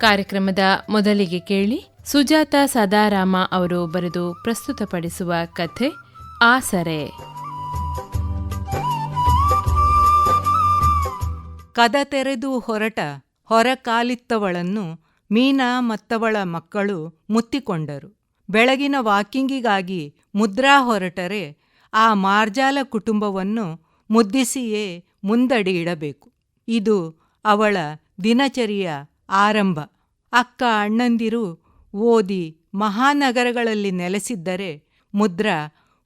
ಕಾರ್ಯಕ್ರಮದ ಮೊದಲಿಗೆ ಕೇಳಿ ಸುಜಾತ ಸದಾರಾಮ ಅವರು ಬರೆದು ಪ್ರಸ್ತುತಪಡಿಸುವ ಕಥೆ ಆಸರೆ. ಕದ ತೆರೆದು ಹೊರಟ ಹೊರಕಾಲಿತ್ತವಳನ್ನು ಮೀನಾ ಮತ್ತವಳ ಮಕ್ಕಳು ಮುತ್ತಿಕೊಂಡರು. ಬೆಳಗಿನ ವಾಕಿಂಗಿಗಾಗಿ ಮುದ್ರಾ ಹೊರಟರೆ ಆ ಮಾರ್ಜಾಲ ಕುಟುಂಬವನ್ನು ಮುದ್ದಿಸಿಯೇ ಮುಂದಡಿ ಇಡಬೇಕು. ಇದು ಅವಳ ದಿನಚರಿಯ ಆರಂಭ. ಅಕ್ಕ ಅಣ್ಣಂದಿರು ಓದಿ ಮಹಾನಗರಗಳಲ್ಲಿ ನೆಲೆಸಿದ್ದರೆ ಮುದ್ರ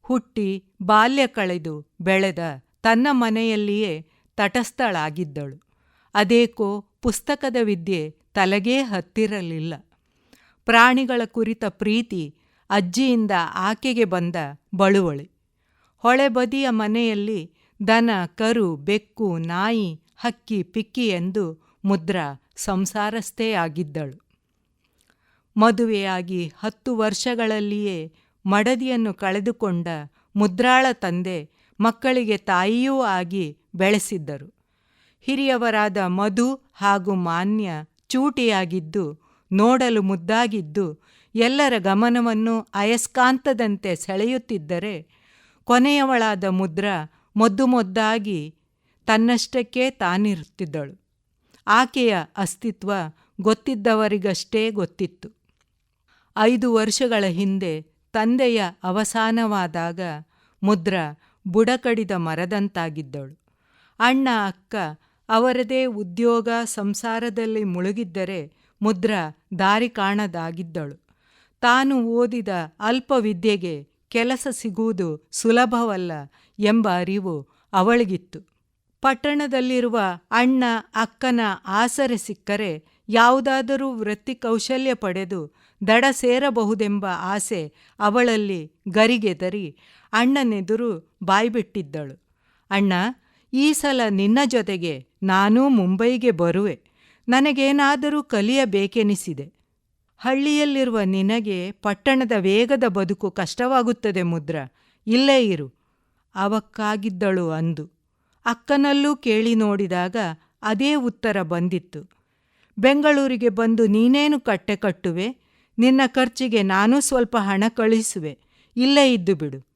ಹುಟ್ಟಿ ಬಾಲ್ಯ ಕಳೆದು ಬೆಳೆದ ತನ್ನ ಮನೆಯಲ್ಲಿಯೇ ತಟಸ್ಥಳಾಗಿದ್ದಳು. ಅದೇಕೋ ಪುಸ್ತಕದ ವಿದ್ಯೆ ತಲೆಗೇ ಹತ್ತಿರಲಿಲ್ಲ. ಪ್ರಾಣಿಗಳ ಕುರಿತ ಪ್ರೀತಿ ಅಜ್ಜಿಯಿಂದ ಆಕೆಗೆ ಬಂದ ಬಳುವಳಿ. ಹೊಳೆಬದಿಯ ಮನೆಯಲ್ಲಿ ದನ, ಕರು, ಬೆಕ್ಕು, ನಾಯಿ, ಹಕ್ಕಿ, ಪಿಕ್ಕಿ ಎಂದು ಮುದ್ರಾ ಸಂಸಾರಸ್ಥೇ ಆಗಿದ್ದಳು. ಮದುವೆಯಾಗಿ ಹತ್ತು ವರ್ಷಗಳಲ್ಲಿಯೇ ಮಡದಿಯನ್ನು ಕಳೆದುಕೊಂಡ ಮುದ್ರಾಳ ತಂದೆ ಮಕ್ಕಳಿಗೆ ತಾಯಿಯೂ ಆಗಿ ಬೆಳೆಸಿದ್ದರು. ಹಿರಿಯವರಾದ ಮಧು ಹಾಗೂ ಮಾನ್ಯ ಚೂಟಿಯಾಗಿದ್ದು, ನೋಡಲು ಮುದ್ದಾಗಿದ್ದು, ಎಲ್ಲರ ಗಮನವನ್ನು ಅಯಸ್ಕಾಂತದಂತೆ ಸೆಳೆಯುತ್ತಿದ್ದರೆ, ಕೊನೆಯವಳಾದ ಮುದ್ರಾ ಮೊದ್ದು ಮೊದ್ದಾಗಿ ತನ್ನಷ್ಟಕ್ಕೇ ತಾನಿರುತ್ತಿದ್ದಳು. ಆಕೆಯ ಅಸ್ತಿತ್ವ ಗೊತ್ತಿದ್ದವರಿಗಷ್ಟೇ ಗೊತ್ತಿತ್ತು. ಐದು ವರ್ಷಗಳ ಹಿಂದೆ ತಂದೆಯ ಅವಸಾನವಾದಾಗ ಮುದ್ರ ಬುಡಕಡಿದ ಮರದಂತಾಗಿದ್ದಳು. ಅಣ್ಣ, ಅಕ್ಕ ಅವರದೇ ಉದ್ಯೋಗ ಸಂಸಾರದಲ್ಲಿ ಮುಳುಗಿದ್ದರೆ ಮುದ್ರ ದಾರಿ ಕಾಣದಾಗಿದ್ದಳು. ತಾನು ಓದಿದ ಅಲ್ಪ ವಿದ್ಯೆಗೆ ಕೆಲಸ ಸಿಗುವುದು ಸುಲಭವಲ್ಲ ಎಂಬ ಅರಿವು ಅವಳಿಗಿತ್ತು. ಪಟ್ಟಣದಲ್ಲಿರುವ ಅಣ್ಣ, ಅಕ್ಕನ ಆಸರೆ ಸಿಕ್ಕರೆ ಯಾವುದಾದರೂ ವೃತ್ತಿ ಕೌಶಲ್ಯ ಪಡೆದು ದಡ ಸೇರಬಹುದೆಂಬ ಆಸೆ ಅವಳಲ್ಲಿ ಗರಿಗೆದರಿ ಅಣ್ಣನೆದುರು ಬಾಯ್ಬಿಟ್ಟಿದ್ದಳು. ಅಣ್ಣ, ಈ ಸಲ ನಿನ್ನ ಜೊತೆಗೆ ನಾನೂ ಮುಂಬೈಗೆ ಬರುವೆ. ನನಗೇನಾದರೂ ಕಲಿಯಬೇಕೆನಿಸಿದೆ. ಹಳ್ಳಿಯಲ್ಲಿರುವ ನಿನಗೆ ಪಟ್ಟಣದ ವೇಗದ ಬದುಕು ಕಷ್ಟವಾಗುತ್ತದೆ ಮುದ್ರ. ಇಲ್ಲೇ ಇರು. ಅವಕ್ಕಾಗಿದ್ದಳು ಅಂದು. ಅಕ್ಕನಲ್ಲೂ ಕೇಳಿ ನೋಡಿದಾಗ ಅದೇ ಉತ್ತರ ಬಂದಿತ್ತು. ಬೆಂಗಳೂರಿಗೆ ಬಂದು ನೀನೇನು ಕಟ್ಟೆ ಕಟ್ಟುವೆ? ನಿನ್ನ ಖರ್ಚಿಗೆ ನಾನೂ ಸ್ವಲ್ಪ ಹಣ ಕಳಿಸುವೆ. ಇಲ್ಲೇ ಇದ್ದು ಬಿಡು.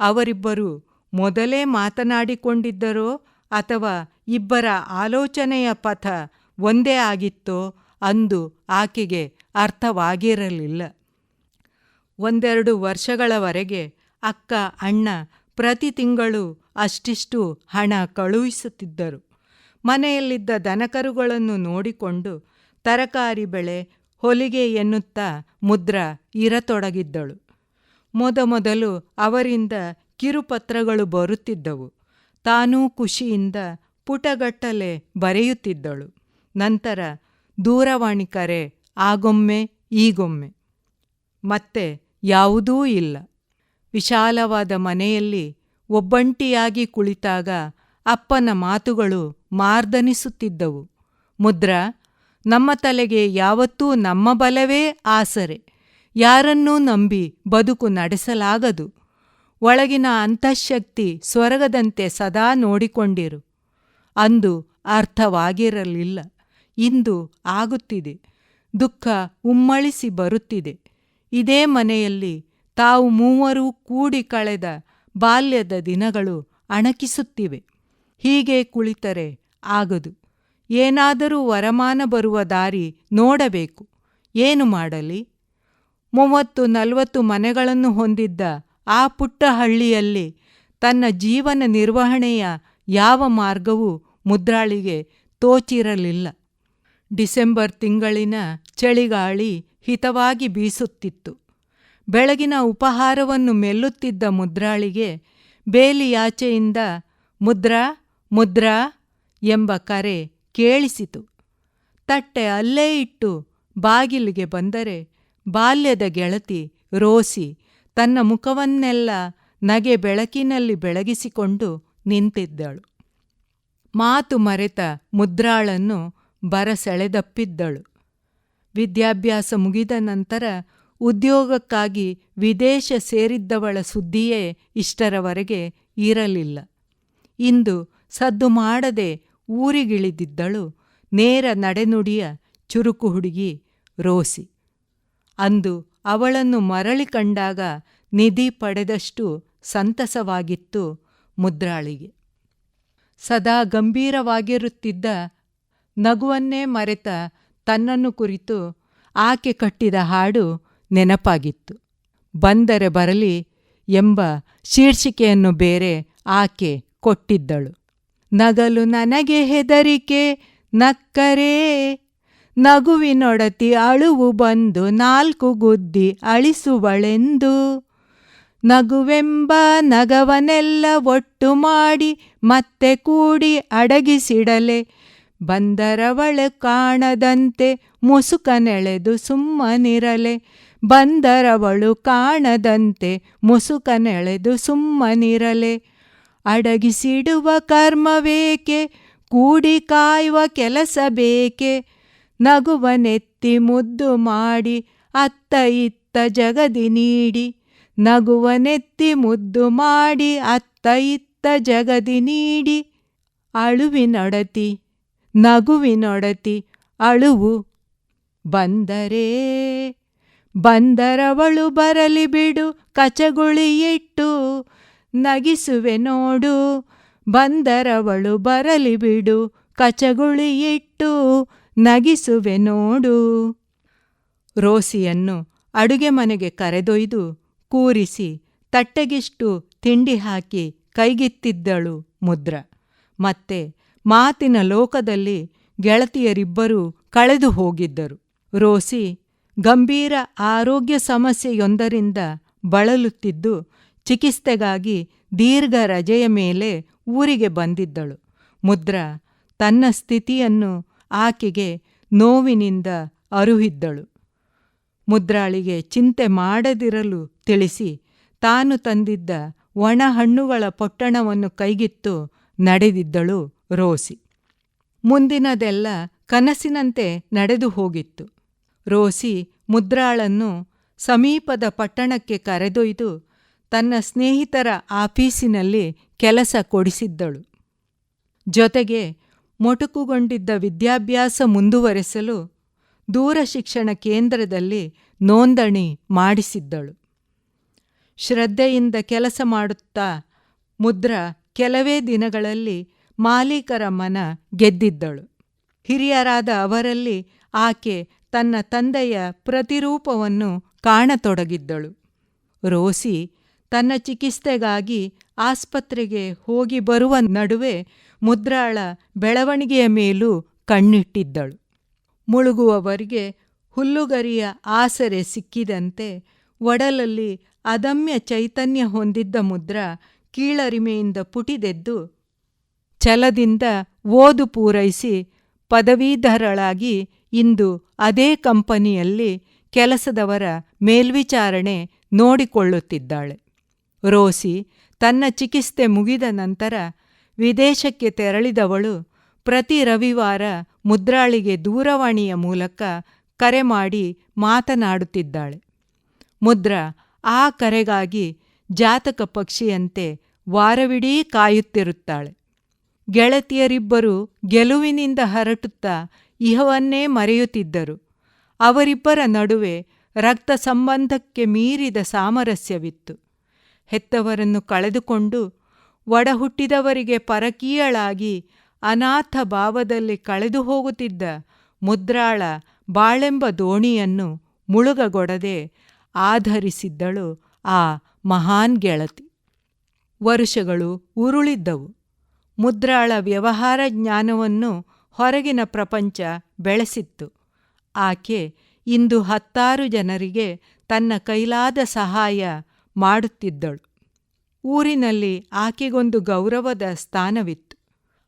ಅವರಿಬ್ಬರು ಮೊದಲೇ ಮಾತನಾಡಿಕೊಂಡಿದ್ದರೋ ಅಥವಾ ಇಬ್ಬರ ಆಲೋಚನೆಯ ಪಥ ಒಂದೇ ಆಗಿತ್ತೋ ಅಂದು ಆಕೆಗೆ ಅರ್ಥವಾಗಿರಲಿಲ್ಲ. ಒಂದೆರಡು ವರ್ಷಗಳವರೆಗೆ ಅಕ್ಕ ಅಣ್ಣ ಪ್ರತಿ ತಿಂಗಳು ಅಷ್ಟಿಷ್ಟು ಹಣ ಕಳುಹಿಸುತ್ತಿದ್ದರು. ಮನೆಯಲ್ಲಿದ್ದ ದನಕರುಗಳನ್ನು ನೋಡಿಕೊಂಡು ತರಕಾರಿ ಬೆಳೆ ಹೊಲಿಗೆ ಎನ್ನುತ್ತಾ ಮುದ್ರ ಇರತೊಡಗಿದ್ದಳು. ಮೊದಮೊದಲು ಅವರಿಂದ ಕಿರುಪತ್ರಗಳು ಬರುತ್ತಿದ್ದವು. ತಾನೂ ಖುಷಿಯಿಂದ ಪುಟಗಟ್ಟಲೆ ಬರೆಯುತ್ತಿದ್ದಳು. ನಂತರ, ದೂರವಾಣಿ ಕರೆ, ಆಗೊಮ್ಮೆ, ಈಗೊಮ್ಮೆ. ಮತ್ತೆ ಯಾವುದೂ ಇಲ್ಲ. ವಿಶಾಲವಾದ ಮನೆಯಲ್ಲಿ ಒಬ್ಬಂಟಿಯಾಗಿ ಕುಳಿತಾಗ ಅಪ್ಪನ ಮಾತುಗಳು ಮಾರ್ದನಿಸುತ್ತಿದ್ದವು. ಮುದ್ರ, ನಮ್ಮ ತಲೆಗೆ ಯಾವತ್ತೂ ನಮ್ಮ ಬಲವೇ ಆಸರೆ. ಯಾರನ್ನೂ ನಂಬಿ ಬದುಕು ನಡೆಸಲಾಗದು. ಒಳಗಿನ ಅಂತಃಶಕ್ತಿ ಸ್ವರ್ಗದಂತೆ ಸದಾ ನೋಡಿಕೊಂಡಿರು. ಅಂದು ಅರ್ಥವಾಗಿರಲಿಲ್ಲ. ಇಂದು ಆಗುತ್ತಿದೆ. ದುಃಖ ಉಮ್ಮಳಿಸಿ ಬರುತ್ತಿದೆ. ಇದೇ ಮನೆಯಲ್ಲಿ ತಾವು ಮೂವರೂ ಕೂಡಿ ಕಳೆದ ಬಾಲ್ಯದ ದಿನಗಳು ಅಣಕಿಸುತ್ತಿವೆ. ಹೀಗೆ ಕುಳಿತರೆ ಆಗದು. ಏನಾದರೂ ವರಮಾನ ಬರುವ ದಾರಿ ನೋಡಬೇಕು. ಏನು ಮಾಡಲಿ? ಮೂವತ್ತು ನಲವತ್ತು ಮನೆಗಳನ್ನು ಹೊಂದಿದ್ದ ಆ ಪುಟ್ಟ ಹಳ್ಳಿಯಲ್ಲಿ ತನ್ನ ಜೀವನ ನಿರ್ವಹಣೆಯ ಯಾವ ಮಾರ್ಗವೂ ಮುದ್ರಾಳಿಗೆ ತೋಚಿರಲಿಲ್ಲ. ಡಿಸೆಂಬರ್ ತಿಂಗಳಿನ ಚಳಿಗಾಳಿ ಹಿತವಾಗಿ ಬೀಸುತ್ತಿತ್ತು. ಬೆಳಗಿನ ಉಪಹಾರವನ್ನು ಮೆಲ್ಲುತ್ತಿದ್ದ ಮುದ್ರಾಳಿಗೆ ಬೇಲಿಯಾಚೆಯಿಂದ, ಮುದ್ರಾ ಮುದ್ರಾ ಎಂಬ ಕರೆ ಕೇಳಿಸಿತು. ತಟ್ಟೆ ಅಲ್ಲೇ ಇಟ್ಟು ಬಾಗಿಲಿಗೆ ಬಂದರೆ ಬಾಲ್ಯದ ಗೆಳತಿ ರೋಸಿ ತನ್ನ ಮುಖವನ್ನೆಲ್ಲ ನಗೆ ಬೆಳಕಿನಲ್ಲಿ ಬೆಳಗಿಸಿಕೊಂಡು ನಿಂತಿದ್ದಳು. ಮಾತು ಮರೆತ ಮುದ್ರಾಳನ್ನು ಬರಸೆಳೆದಪ್ಪಿದ್ದಳು. ವಿದ್ಯಾಭ್ಯಾಸ ಮುಗಿದ ನಂತರ ಉದ್ಯೋಗಕ್ಕಾಗಿ ವಿದೇಶ ಸೇರಿದ್ದವಳ ಸುದ್ದಿಯೇ ಇಷ್ಟರವರೆಗೆ ಇರಲಿಲ್ಲ. ಇಂದು ಸದ್ದು ಮಾಡದೆ ಊರಿಗಿಳಿದಿದ್ದಳು. ನೇರ ನಡೆನುಡಿಯ ಚುರುಕು ಹುಡುಗಿ ರೋಸಿ. ಅಂದು ಅವಳನ್ನು ಮರಳಿ ಕಂಡಾಗ ನಿಧಿ ಪಡೆದಷ್ಟು ಸಂತಸವಾಗಿತ್ತು ಮುದ್ರಾಳಿಗೆ. ಸದಾ ಗಂಭೀರವಾಗಿರುತ್ತಿದ್ದ ನಗುವನ್ನೇ ಮರೆತ ತನ್ನನ್ನು ಕುರಿತು ಆಕೆ ಕಟ್ಟಿದ ಹಾಡು ನೆನಪಾಗಿತ್ತು. ಬಂದರೆ ಬರಲಿ ಎಂಬ ಶೀರ್ಷಿಕೆಯನ್ನು ಬೇರೆ ಆಕೆ ಕೊಟ್ಟಿದ್ದಳು. ನಗಲು ನನಗೆ ಹೆದರಿಕೆ, ನಕ್ಕರೇ. ನಗುವಿನೊಡತಿ ಅಳುವು ಬಂದು ನಾಲ್ಕು ಗುದ್ದಿ ಅಳಿಸುವಳೆಂದು. ನಗುವೆಂಬ ನಗವನೆಲ್ಲ ಒಟ್ಟು ಮಾಡಿ ಮತ್ತೆ ಕೂಡಿ ಅಡಗಿಸಿಡಲೆ. ಬಂದರವಳು ಕಾಣದಂತೆ ಮುಸುಕನೆಳೆದು ಸುಮ್ಮನಿರಲೆ. ಬಂದರವಳು ಕಾಣದಂತೆ ಮುಸುಕನೆಳೆದು ಸುಮ್ಮನಿರಲೆ. ಅಡಗಿಸಿಡುವ ಕರ್ಮವೇಕೆ? ಕೂಡಿ ಕಾಯುವ ಕೆಲಸ ಬೇಕೆ? ನಗುವನೆತ್ತಿ ಮುದ್ದು ಮಾಡಿ ಅತ್ತ ಇತ್ತ ಜಗದಿ ನೀಡಿ. ನಗುವನೆತ್ತಿ ಮುದ್ದು ಮಾಡಿ ಅತ್ತ ಇತ್ತ ಜಗದಿ ನೀಡಿ. ಅಳುವಿನೊಡತಿ, ನಗುವಿನೊಡತಿ ಅಳುವು ಬಂದರೆ ಬಂದರವಳು ಬರಲಿ ಬಿಡು ಕಚಗುಳಿಯಿಟ್ಟು ನಗಿಸುವೆ ನೋಡು. ಬಂದರವಳು ಬರಲಿ ಬಿಡು ಕಚಗುಳಿಯಿಟ್ಟು ನಗಿಸುವೆ ನೋಡು. ರೋಸಿಯನ್ನು ಅಡುಗೆ ಮನೆಗೆ ಕರೆದೊಯ್ದು ಕೂರಿಸಿ ತಟ್ಟೆಗಿಷ್ಟು ತಿಂಡಿ ಹಾಕಿ ಕೈಗಿತ್ತಿದ್ದಳು ಮುದ್ರ. ಮತ್ತೆ ಮಾತಿನ ಲೋಕದಲ್ಲಿ ಗೆಳತಿಯರಿಬ್ಬರೂ ಕಳೆದು ಹೋಗಿದ್ದರು. ರೋಸಿ ಗಂಭೀರ ಆರೋಗ್ಯ ಸಮಸ್ಯೆಯೊಂದರಿಂದ ಬಳಲುತ್ತಿದ್ದು ಚಿಕಿತ್ಸೆಗಾಗಿ ದೀರ್ಘ ರಜೆಯ ಮೇಲೆ ಊರಿಗೆ ಬಂದಿದ್ದಳು. ಮುದ್ರ ತನ್ನ ಸ್ಥಿತಿಯನ್ನು ಆಕೆಗೆ ನೋವಿನಿಂದ ಅರುಹಿದ್ದಳು. ಮುದ್ರಾಳಿಗೆ ಚಿಂತೆ ಮಾಡದಿರಲು ತಿಳಿಸಿ ತಾನು ತಂದಿದ್ದ ಒಣ ಹಣ್ಣುಗಳ ಪೊಟ್ಟಣವನ್ನು ಕೈಗಿತ್ತು ನಡೆದಿದ್ದಳು ರೋಸಿ. ಮುಂದಿನದೆಲ್ಲ ಕನಸಿನಂತೆ ನಡೆದು ಹೋಗಿತ್ತು. ರೋಸಿ ಮುದ್ರಾಳನ್ನು ಸಮೀಪದ ಪಟ್ಟಣಕ್ಕೆ ಕರೆದೊಯ್ದು ತನ್ನ ಸ್ನೇಹಿತರ ಆಫೀಸಿನಲ್ಲಿ ಕೆಲಸ ಕೊಡಿಸಿದ್ದಳು. ಜೊತೆಗೆ ಮೊಟಕುಗೊಂಡಿದ್ದ ವಿದ್ಯಾಭ್ಯಾಸ ಮುಂದುವರೆಸಲು ದೂರ ಶಿಕ್ಷಣ ಕೇಂದ್ರದಲ್ಲಿ ನೋಂದಣಿ ಮಾಡಿಸಿದ್ದಳು. ಶ್ರದ್ಧೆಯಿಂದ ಕೆಲಸ ಮಾಡುತ್ತಾ ಮುದ್ರ ಕೆಲವೇ ದಿನಗಳಲ್ಲಿ ಮಾಲೀಕರ ಮನ ಗೆದ್ದಿದ್ದಳು. ಹಿರಿಯರಾದ ಅವರಲ್ಲಿ ಆಕೆ ತನ್ನ ತಂದೆಯ ಪ್ರತಿರೂಪವನ್ನು ಕಾಣತೊಡಗಿದ್ದಳು. ರೋಸಿ ತನ್ನ ಚಿಕಿತ್ಸೆಗಾಗಿ ಆಸ್ಪತ್ರೆಗೆ ಹೋಗಿ ಬರುವ ನಡುವೆ ಮುದ್ರಾಳ ಬೆಳವಣಿಗೆಯ ಮೇಲೂ ಕಣ್ಣಿಟ್ಟಿದ್ದಳು. ಮುಳುಗುವವರಿಗೆ ಹುಲ್ಲುಗರಿಯ ಆಸರೆ ಸಿಕ್ಕಿದಂತೆ ಒಡಲಲ್ಲಿ ಅದಮ್ಯ ಚೈತನ್ಯ ಹೊಂದಿದ್ದ ಮುದ್ರ ಕೀಳರಿಮೆಯಿಂದ ಪುಟಿದೆದ್ದು, ಛಲದಿಂದ ಓದು ಪೂರೈಸಿ ಪದವೀಧರಳಾಗಿ ಇಂದು ಅದೇ ಕಂಪನಿಯಲ್ಲಿ ಕೆಲಸದವರ ಮೇಲ್ವಿಚಾರಣೆ ನೋಡಿಕೊಳ್ಳುತ್ತಿದ್ದಾಳೆ. ರೋಸಿ ತನ್ನ ಚಿಕಿತ್ಸೆ ಮುಗಿದ ನಂತರ ವಿದೇಶಕ್ಕೆ ತೆರಳಿದವಳು ಪ್ರತಿ ರವಿವಾರ ಮುದ್ರಾಳಿಗೆ ದೂರವಾಣಿಯ ಮೂಲಕ ಕರೆ ಮಾಡಿ ಮಾತನಾಡುತ್ತಿದ್ದಾಳೆ. ಮುದ್ರ ಆ ಕರೆಗಾಗಿ ಜಾತಕ ಪಕ್ಷಿಯಂತೆ ವಾರವಿಡೀ ಕಾಯುತ್ತಿರುತ್ತಾಳೆ. ಗೆಳತಿಯರಿಬ್ಬರು ಗೆಲುವಿನಿಂದ ಹರಟುತ್ತಾ ಇಹವನ್ನೇ ಮರೆಯುತ್ತಿದ್ದರು. ಅವರಿಬ್ಬರ ನಡುವೆ ರಕ್ತ ಸಂಬಂಧಕ್ಕೆ ಮೀರಿದ ಸಾಮರಸ್ಯವಿತ್ತು. ಹೆತ್ತವರನ್ನು ಕಳೆದುಕೊಂಡು ಒಡಹುಟ್ಟಿದವರಿಗೆ ಪರಕೀಯಳಾಗಿ ಅನಾಥ ಭಾವದಲ್ಲಿ ಕಳೆದು ಹೋಗುತ್ತಿದ್ದ ಮುದ್ರಾಳ ಬಾಳೆಂಬ ದೋಣಿಯನ್ನು ಮುಳುಗಗೊಡದೆ ಆಧರಿಸಿದ್ದಳು ಆ ಮಹಾನ್ ಗೆಳತಿ. ವರುಷಗಳು ಉರುಳಿದ್ದವು. ಮುದ್ರಾಳ ವ್ಯವಹಾರ ಜ್ಞಾನವನ್ನು ಹೊರಗಿನ ಪ್ರಪಂಚ ಬೆಳೆಸಿತ್ತು. ಆಕೆ ಇಂದು ಹತ್ತಾರು ಜನರಿಗೆ ತನ್ನ ಕೈಲಾದ ಸಹಾಯ ಮಾಡುತ್ತಿದ್ದಳು. ಊರಿನಲ್ಲಿ ಆಕೆಗೊಂದು ಗೌರವದ ಸ್ಥಾನವಿತ್ತು.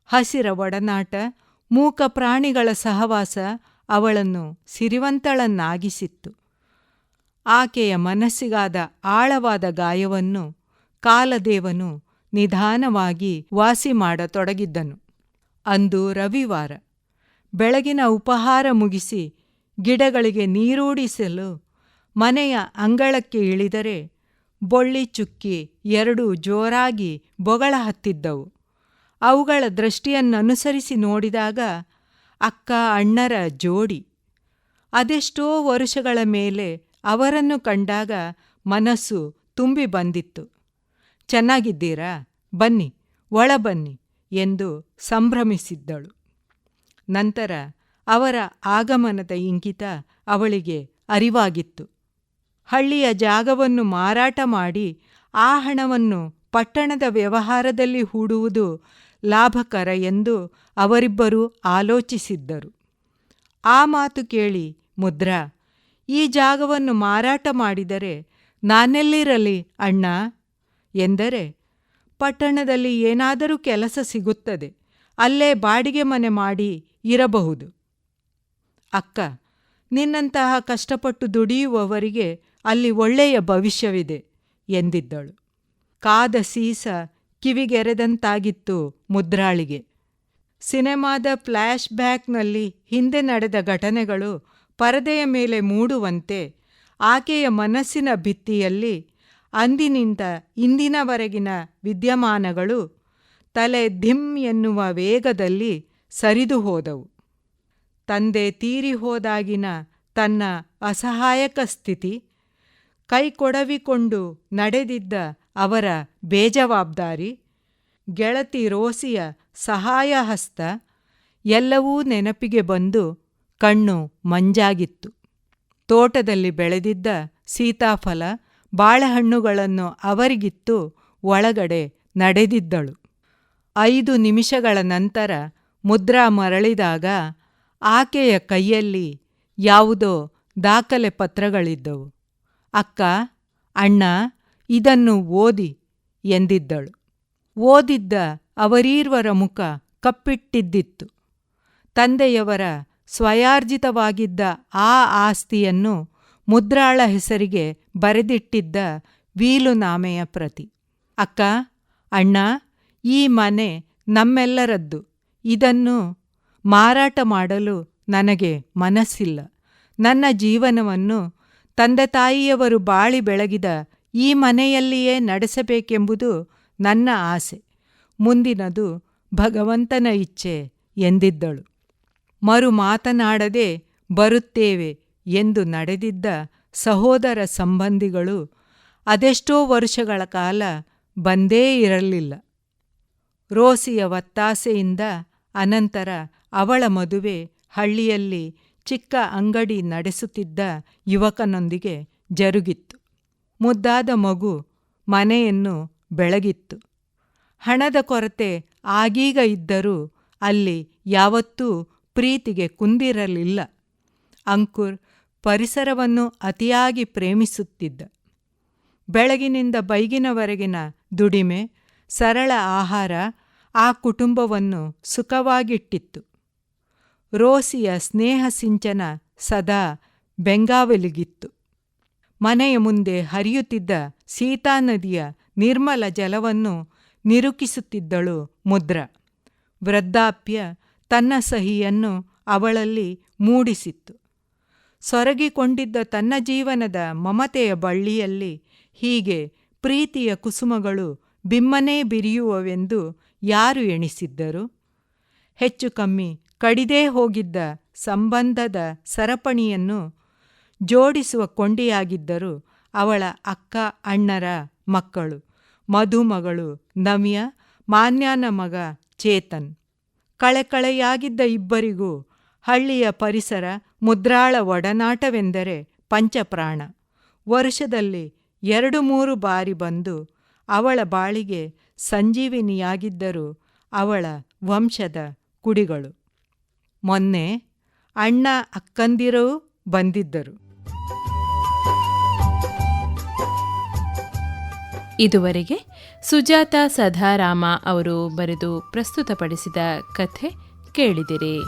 ಹಸಿರ ಒಡನಾಟ, ಮೂಕ ಪ್ರಾಣಿಗಳ ಸಹವಾಸ ಅವಳನ್ನು ಸಿರಿವಂತಳನ್ನಾಗಿಸಿತ್ತು. ಆಕೆಯ ಮನಸ್ಸಿಗಾದ ಆಳವಾದ ಗಾಯವನ್ನು ಕಾಲದೇವನು ನಿಧಾನವಾಗಿ ವಾಸಿ ಮಾಡತೊಡಗಿದ್ದನು. ಅಂದು ರವಿವಾರ. ಬೆಳಗಿನ ಉಪಹಾರ ಮುಗಿಸಿ ಗಿಡಗಳಿಗೆ ನೀರೂಡಿಸಲು ಮನೆಯ ಅಂಗಳಕ್ಕೆ ಇಳಿದರೆ ಬೊಳ್ಳಿ ಚುಕ್ಕಿ ಎರಡೂ ಜೋರಾಗಿ ಬೊಗಳ ಹತ್ತಿದ್ದವು. ಅವುಗಳ ದೃಷ್ಟಿಯನ್ನನುಸರಿಸಿ ನೋಡಿದಾಗ ಅಕ್ಕ ಅಣ್ಣರ ಜೋಡಿ. ಅದೆಷ್ಟೋ ವರುಷಗಳ ಮೇಲೆ ಅವರನ್ನು ಕಂಡಾಗ ಮನಸ್ಸು ತುಂಬಿ ಬಂದಿತ್ತು. ಚೆನ್ನಾಗಿದ್ದೀರಾ? ಬನ್ನಿ, ಒಳ ಬನ್ನಿ ಎಂದು ಸಂಭ್ರಮಿಸಿದ್ದಳು. ನಂತರ ಅವರ ಆಗಮನದ ಇಂಗಿತ ಅವಳಿಗೆ ಅರಿವಾಗಿತ್ತು. ಹಳ್ಳಿಯ ಜಾಗವನ್ನು ಮಾರಾಟ ಮಾಡಿ ಆ ಹಣವನ್ನು ಪಟ್ಟಣದ ವ್ಯವಹಾರದಲ್ಲಿ ಹೂಡುವುದು ಲಾಭಕರ ಎಂದು ಅವರಿಬ್ಬರೂ ಆಲೋಚಿಸಿದ್ದರು. ಆ ಮಾತು ಕೇಳಿ, ಮುದ್ರಾ, ಈ ಜಾಗವನ್ನು ಮಾರಾಟ ಮಾಡಿದರೆ ನಾನೆಲ್ಲಿರಲಿ ಅಣ್ಣ? ಎಂದರೆ ಪಟ್ಟಣದಲ್ಲಿ ಏನಾದರೂ ಕೆಲಸ ಸಿಗುತ್ತದೆ, ಅಲ್ಲೇ ಬಾಡಿಗೆ ಮನೆ ಮಾಡಿ ಇರಬಹುದು. ಅಕ್ಕ, ನಿನ್ನಂತಹ ಕಷ್ಟಪಟ್ಟು ದುಡಿಯುವವರಿಗೆ ಅಲ್ಲಿ ಒಳ್ಳೆಯ ಭವಿಷ್ಯವಿದೆ, ಎಂದಿದ್ದಳು. ಕಾದ ಸೀಸ ಕಿವಿಗೆರೆದಂತಾಗಿತ್ತು ಮುದ್ರಾಳಿಗೆ. ಸಿನೆಮಾದ ಫ್ಲ್ಯಾಶ್ ಬ್ಯಾಕ್ನಲ್ಲಿ ಹಿಂದೆ ನಡೆದ ಘಟನೆಗಳು ಪರದೆಯ ಮೇಲೆ ಮೂಡುವಂತೆ ಆಕೆಯ ಮನಸ್ಸಿನ ಭಿತ್ತಿಯಲ್ಲಿ ಅಂದಿನಿಂದ ಇಂದಿನವರೆಗಿನ ವಿದ್ಯಮಾನಗಳು ತಲೆ ಧಿಮ್ ಎನ್ನುವ ವೇಗದಲ್ಲಿ ಸರಿದು ಹೋದವು. ತಂದೆ ತೀರಿಹೋದಾಗಿನ ತನ್ನ ಅಸಹಾಯಕ ಸ್ಥಿತಿ ಕೈಕೊಡವಿಕೊಂಡು ನಡೆದಿದ್ದ ಅವರ ಬೇಜವಾಬ್ದಾರಿ, ಗೆಳತಿ ರೋಸಿಯ ಸಹಾಯ ಹಸ್ತ ಎಲ್ಲವೂ ನೆನಪಿಗೆ ಬಂದು ಕಣ್ಣು ಮಂಜಾಗಿತ್ತು. ತೋಟದಲ್ಲಿ ಬೆಳೆದಿದ್ದ ಸೀತಾಫಲ ಬಾಳೆಹಣ್ಣುಗಳನ್ನು ಅವರಿಗಿತ್ತು, ಒಳಗಡೆ ನಡೆದಿದ್ದಳು. ಐದು ನಿಮಿಷಗಳ ನಂತರ ಮುದ್ರಾ ಮರಳಿದಾಗ ಆಕೆಯ ಕೈಯಲ್ಲಿ ಯಾವುದೋ ದಾಖಲೆ ಪತ್ರಗಳಿದ್ದವು. ಅಕ್ಕ, ಅಣ್ಣ, ಇದನ್ನು ಓದಿ, ಎಂದಿದ್ದಳು. ಓದಿದ್ದ ಅವರೀರ್ವರ ಮುಖ ಕಪ್ಪಿಟ್ಟಿದ್ದಿತ್ತು. ತಂದೆಯವರ ಸ್ವಯಾರ್ಜಿತವಾಗಿದ್ದ ಆ ಆಸ್ತಿಯನ್ನು ಮುದ್ರಾಳ ಹೆಸರಿಗೆ ಬರೆದಿಟ್ಟಿದ್ದ ವೀಲುನಾಮೆಯ ಪ್ರತಿ. ಅಕ್ಕ, ಅಣ್ಣ, ಈ ಮನೆ ನಮ್ಮೆಲ್ಲರದ್ದು. ಇದನ್ನು ಮಾರಾಟ ಮಾಡಲು ನನಗೆ ಮನಸ್ಸಿಲ್ಲ. ನನ್ನ ಜೀವನವನ್ನು ತಂದೆ ತಾಯಿಯವರು ಬಾಳಿ ಬೆಳಗಿದ ಈ ಮನೆಯಲ್ಲಿಯೇ ನಡೆಸಬೇಕೆಂಬುದು ನನ್ನ ಆಸೆ. ಮುಂದಿನದು ಭಗವಂತನ ಇಚ್ಛೆ ಎಂದಿದ್ದಳು. ಮರು ಮಾತನಾಡದೆ ಬರುತ್ತೇವೆ. ಎಂದು ನಡೆದಿದ್ದ ಸಹೋದರ ಸಂಬಂಧಿಗಳು ಅದೆಷ್ಟೋ ವರ್ಷಗಳ ಕಾಲ ಬಂದೇ ಇರಲಿಲ್ಲ. ರೋಸಿಯ ಒತ್ತಾಸೆಯಿಂದ ಅನಂತರ ಅವಳ ಮದುವೆ ಹಳ್ಳಿಯಲ್ಲಿ ಚಿಕ್ಕ ಅಂಗಡಿ ನಡೆಸುತ್ತಿದ್ದ ಯುವಕನೊಂದಿಗೆ ಜರುಗಿತ್ತು. ಮುದ್ದಾದ ಮಗು ಮನೆಯನ್ನು ಬೆಳಗಿತ್ತು. ಹಣದ ಕೊರತೆ ಆಗೀಗ ಇದ್ದರೂ ಅಲ್ಲಿ ಯಾವತ್ತೂ ಪ್ರೀತಿಗೆ ಕುಂದಿರಲಿಲ್ಲ. ಅಂಕುರ್ ಪರಿಸರವನ್ನು ಅತಿಯಾಗಿ ಪ್ರೇಮಿಸುತ್ತಿದ್ದ. ಬೆಳಗಿನಿಂದ ಬೈಗಿನವರೆಗಿನ ದುಡಿಮೆ, ಸರಳ ಆಹಾರ, ಆ ಕುಟುಂಬವನ್ನು ಸುಖವಾಗಿಟ್ಟಿತ್ತು. ರೋಸಿಯ ಸ್ನೇಹ ಸಿಂಚನ ಸದಾ ಬೆಂಗಾವಲಿಗಿತ್ತು. ಮನೆಯ ಮುಂದೆ ಹರಿಯುತ್ತಿದ್ದ ಸೀತಾ ನದಿಯ ನಿರ್ಮಲ ಜಲವನ್ನು ನಿರುಕಿಸುತ್ತಿದ್ದಳು ಮುದ್ರ. ವೃದ್ಧಾಪ್ಯ ತನ್ನ ಸಹಿಯನ್ನು ಅವಳಲ್ಲಿ ಮೂಡಿಸಿತ್ತು. ಸೊರಗಿಕೊಂಡಿದ್ದ ತನ್ನ ಜೀವನದ ಮಮತೆಯ ಬಳ್ಳಿಯಲ್ಲಿ ಹೀಗೆ ಪ್ರೀತಿಯ ಕುಸುಮಗಳು ಬಿಮ್ಮನೇ ಬಿರಿಯುವವೆಂದು ಯಾರು ಎಣಿಸಿದ್ದರು? ಹೆಚ್ಚು ಕಮ್ಮಿ ಕಡಿದೇ ಹೋಗಿದ್ದ ಸಂಬಂಧದ ಸರಪಣಿಯನ್ನು ಜೋಡಿಸುವ ಕೊಂಡಿಯಾಗಿದ್ದರು ಅವಳ ಅಕ್ಕ ಅಣ್ಣರ ಮಕ್ಕಳು ಮಧುಮಗಳು ನಮ್ಯ ಮಾನ್ಯನ ಮಗ ಚೇತನ್. ಕಳೆಕಳೆಯಾಗಿದ್ದ ಇಬ್ಬರಿಗೂ ಹಳ್ಳಿಯ ಪರಿಸರ ಮುದ್ರಾಳ ಒಡನಾಟವೆಂದರೆ ಪಂಚಪ್ರಾಣ. ವರ್ಷದಲ್ಲಿ ಎರಡು ಮೂರು ಬಾರಿ ಬಂದು ಅವಳ ಬಾಳಿಗೆ ಸಂಜೀವಿನಿಯಾಗಿದ್ದರು ಅವಳ ವಂಶದ ಕುಡಿಗಳು. ಮೊನ್ನೆ ಅಣ್ಣ ಅಕ್ಕಂದಿರೂ ಬಂದಿದ್ದರು. ಇದುವರೆಗೆ ಸುಜಾತ ಸದಾರಾಮ ಅವರು ಬರೆದು ಪ್ರಸ್ತುತಪಡಿಸಿದ ಕಥೆ ಕೇಳಿದಿರಿ.